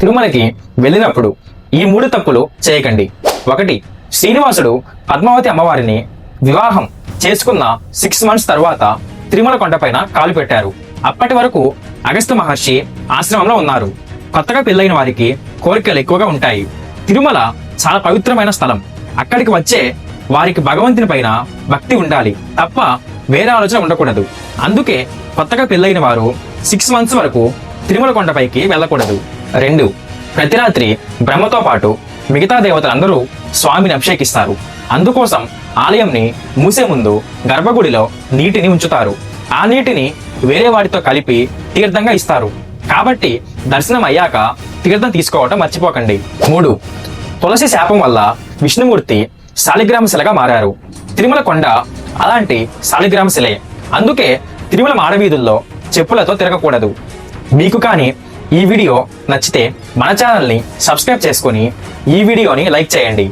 తిరుమలకి వెళ్ళినప్పుడు ఈ మూడు తప్పులు చేయకండి. ఒకటి శ్రీనివాసుడు పద్మావతి అమ్మవారిని వివాహం చేసుకున్న సిక్స్ మంత్స్ తర్వాత తిరుమల కొండపైన కాలు పెట్టారు. అప్పటి వరకు అగస్త్య మహర్షి ఆశ్రమంలో ఉన్నారు. కొత్తగా పెళ్ళైన వారికి కోరికలు ఎక్కువగా ఉంటాయి. తిరుమల చాలా పవిత్రమైన స్థలం. అక్కడికి వచ్చే వారికి భగవంతుని పైన భక్తి ఉండాలి తప్ప వేరే ఆలోచన ఉండకూడదు. అందుకే కొత్తగా పెళ్ళైన వారు సిక్స్ మంత్స్ వరకు తిరుమల కొండపైకి వెళ్ళకూడదు. రెండు. ప్రతి రాత్రి బ్రహ్మతో పాటు మిగతా దేవతలందరూ స్వామిని అభిషేకిస్తారు. అందుకోసం ఆలయంని మూసే ముందు గర్భగుడిలో నీటిని ఉంచుతారు. ఆ నీటిని వేరే వాటితో కలిపి తీర్థంగా ఇస్తారు. కాబట్టి దర్శనం అయ్యాక తీర్థం తీసుకోవటం మర్చిపోకండి. మూడు. తులసి శాపం వల్ల విష్ణుమూర్తి శాలిగ్రామ శిలగా మారారు. తిరుమల కొండ అలాంటి శాలిగ్రామ శిలే. అందుకే తిరుమల మాడవీధుల్లో చెప్పులతో తిరగకూడదు. మీకు కానీ ఈ వీడియో నచ్చితే మన ఛానల్ని సబ్స్క్రైబ్ చేసుకొని ఈ వీడియోని లైక్ చేయండి.